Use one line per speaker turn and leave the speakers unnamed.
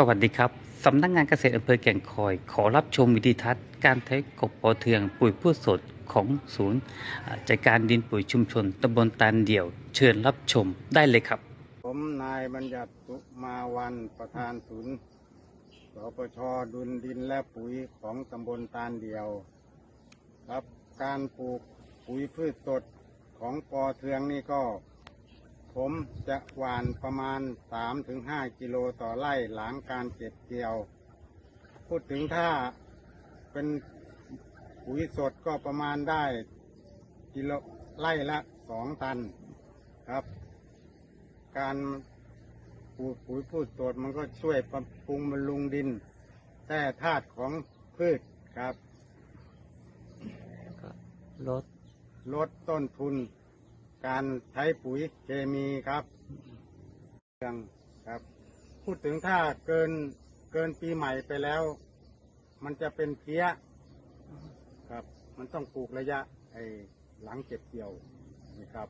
สวัสดีครับ สำนักงานเกษตรอำเภอแก่งคอย ขอรับชมวิดีทัศน์ การใช้กบปอเทืองปุ๋ยพืชสดของศูนย์จัดการดินปุ๋ยชุมชนตำบลตาลเดี่ยว เชิญรับชมได้เลยครับ
ผมนายบัญญัติสุมาวันประธานศูนย์สปชดุลดินและปุ๋ยของตำบลตาลเดี่ยว ครับการปลูกปุ๋ยพืชสดของปอเทืองนี่ก็ ผมจะหว่านประมาณ 3-5 กิโลต่อไร่หลังการเก็บเกี่ยว พูดถึงถ้าเป็นปุ๋ยสดก็ประมาณได้กิโลไร่ละ 2 ตันครับ การปลูกปุ๋ยพืชสดมันก็ช่วยปรับปรุงบำรุงดินแร่ธาตุของพืชครับ
รถ
ลดต้นทุน การใช้ปุ๋ยเคมีครับเรื่องครับ พูดถึงถ้าเกินเกินปีใหม่ไปแล้ว มันจะเป็นเพี้ยครับ มันต้องปลูกระยะไอ้หลังเก็บเกี่ยวนะครับ